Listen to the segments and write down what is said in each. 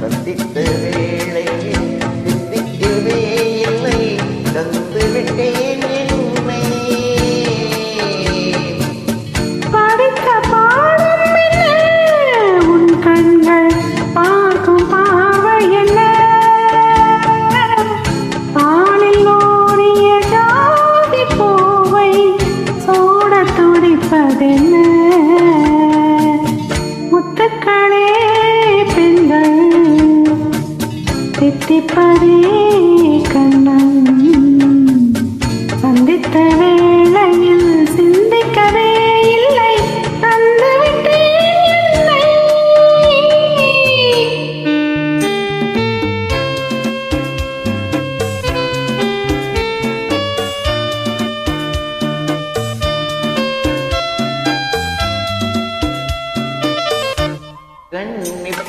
சந்தித்த வேளை சிந்திக்கவே இல்லை. தந்துவிட்டேன்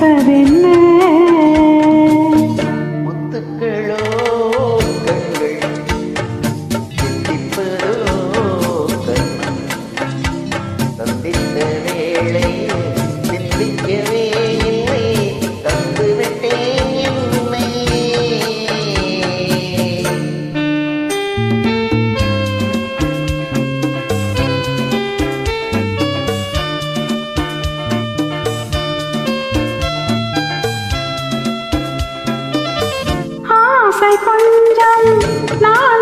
പരമ பஞ்சம் நான்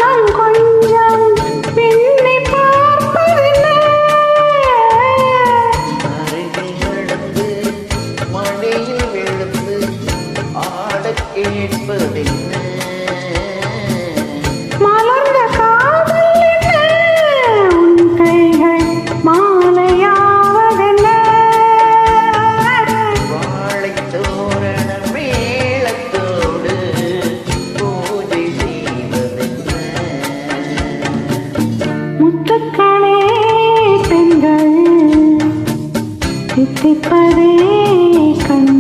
कित परे कन